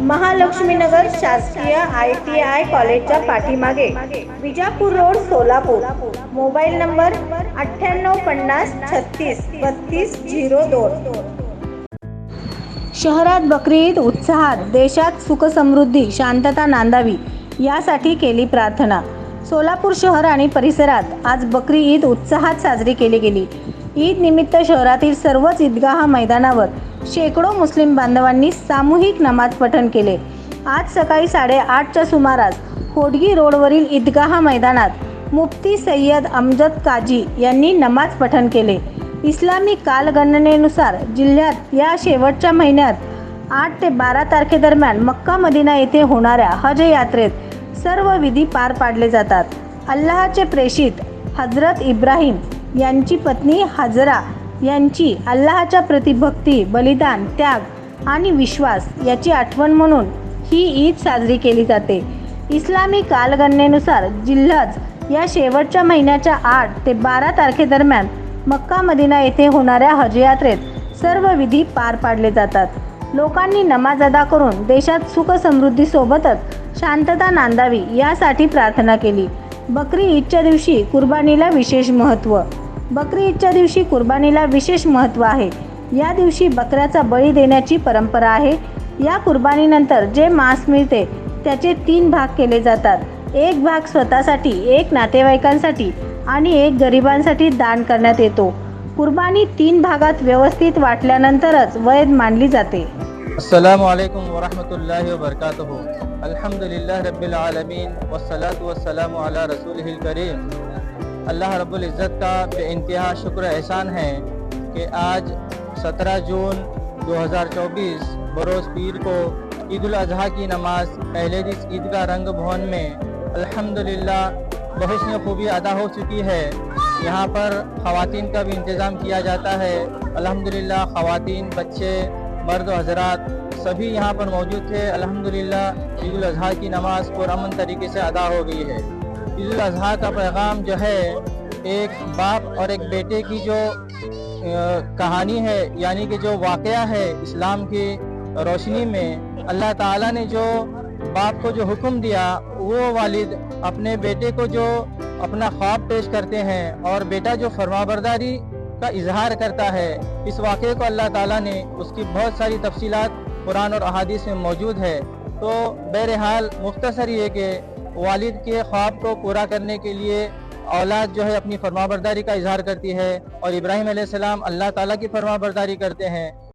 महालक्ष्मीनगर शासकीय I T I कॉलेजच्या पाठीमागे Vijapur road Solapur. Mobile number अठ्ठ्याण्णव पन्नास छत्तीस बत्तीस झिरो दोन. शहरात बकरी ईद उत्साहात देशात सुखसमृद्धी शांतता नांदावी यासाठी केली प्रार्थना. सोलापूर शहर आणि परिसरात आज बकरी ईद उत्साहात साजरी केली गेली. ईद निमित्त शहरातील सर्वच ईदगाह मैदानावर शेकडो मुस्लिम बांधवांनी सामूहिक नमाज पठण केले. आज सकाळी साडेआठच्या सुमारास होडगी रोडवरील ईदगाह मैदानात मुफ्ती सय्यद अमजद काजी यांनी नमाज पठण केले. इस्लामी कालगणनेनुसार जिल्ह्यात या शेवटच्या महिन्यात आठ ते बारा तारखेदरम्यान मक्का मदिना येथे होणाऱ्या हज यात्रेत सर्व विधी पार पाडले जातात. अल्लाहचे प्रेषित हजरत इब्राहिम यांची पत्नी हजरा यांची अल्लाहच्या प्रतिभक्ती बलिदान त्याग आणि विश्वास याची आठवण म्हणून ही ईद साजरी केली जाते. इस्लामी कालगणनेनुसार जिल्हाज या शेवटच्या महिन्याच्या आठ ते बारा तारखेदरम्यान मक्का मदिना येथे होणाऱ्या हज यात्रेत सर्व विधी पार पाडले जातात. लोकांनी नमाज अदा करून देशात सुख समृद्धीसोबतच शांतता नांदावी यासाठी प्रार्थना केली. बकरी ईदच्या दिवशी कुर्बानीला विशेष महत्त्व बकरी ईदच्या दिवशी कुर्बानीला विशेष महत्त्व आहे. या दिवशी बकऱ्याचा बळी देण्याची परंपरा आहे. या कुर्बानीनंतर जे मांस मिळते त्याचे तीन भाग केले जातात. एक भाग स्वतःसाठी एक नातेवाईकांसाठी आणि एक गरिबांसाठी दान करण्यात येतो. कुर्बानी तीन भागात व्यवस्थित वाटल्यानंतरच वैध मानली जाते. السلام عليكم ورحمة الله وبركاته الحمد لله رب العالمين والصلاة والسلام على رسوله الكريم اللہ رب العزت کا بے انتہا شکر احسان ہے کہ آج سترہ جون دو ہزار چوبیس بروز پیر کو عید الاضحیٰ کی نماز پہلے دس عید کا رنگ بھون میں الحمدللہ بحسن خوبی ادا ہو چکی ہے۔ یہاں پر خواتین کا بھی انتظام کیا جاتا ہے۔ الحمدللہ خواتین، بچے، مرد و حضرات سبھی یہاں پر موجود تھے۔ الحمدللہ عید الاضحیٰ کی نماز پر امن طریقے سے ادا ہو گئی ہے۔ ईद उल अजहा का पैगाम जो है एक बाप और एक बेटे की जो अ, कहानी है यानी कि जो वाक़या है इस्लाम की रोशनी में अल्लाह ताला ने जो बाप को जो हुक्म दिया वो वालिद अपने बेटे को जो अपना ख्वाब पेश करते हैं और बेटा जो फरमाबरदारी का इजहार करता है इस वाक़े को अल्लाह ताला ने उसकी बहुत सारी तफसीलात कुरान और अहादीस में मौजूद है तो बहरहाल मुख्तसर ये कि वालिद के ख्वाब को पूरा करने के लिए औलाद जो है अपनी फरमाबरदारी का इजहार करती है और इब्राहिम अलैहिस्सलाम अल्लाह ताला की फरमाबरदारी करते हैं।